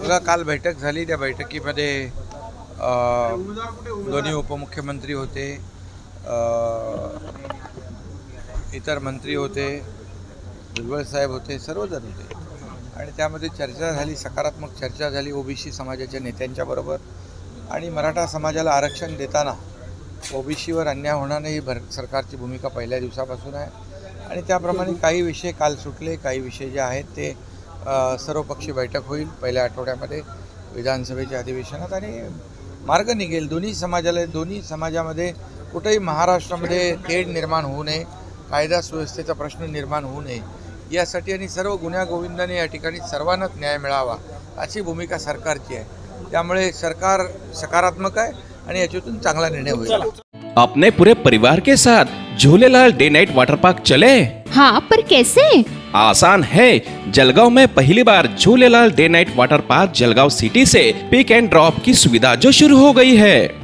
बघा काल बैठक झाली त्या बैठकीमध्ये दोन्ही उपमुख्यमंत्री होते इतर मंत्री होते भुजबळ साहेब होते सर्वजण होते. आणि त्यामध्ये चर्चा झाली सकारात्मक चर्चा झाली ओबीसी समाजाच्या नेत्यांच्या बरोबर. आणि मराठा समाजाला आरक्षण देताना ओबीसीवर अन्याय होणार नाही ही भर सरकारची भूमिका पहिल्या दिवसापासून आहे. आणि त्याप्रमाणे काही विषय काल सुटले काही विषय जे आहेत ते सर्वपक्षी सर्वपक्षीय बैठक होईल पहिल्या आठवड्यामध्ये विधानसभेच्या अधिवेशनात आणि मार्ग निघेल. दोन्ही समाजाला दोन्ही समाजामध्ये कुठेही महाराष्ट्रामध्ये तेढ निर्माण होऊ नये कायदा सुव्यवस्थेचा प्रश्न निर्माण होऊ नये यासाठी आणि सर्व गुन्ह्यागोविंदाने या ठिकाणी सर्वांनाच न्याय मिळावा अशी भूमिका सरकारची आहे. त्यामुळे सरकार सकारात्मक आहे आणि याच्यातून चांगला निर्णय होईल. अपने पूरे परिवार के साथ Jhulelal day night water park चले? हाँ पर कैसे? आसान है। जलगांव में पहली बार Jhulelal day night water park Jalgaon city say pick and drop की सुविधा जो शुरू हो गई है।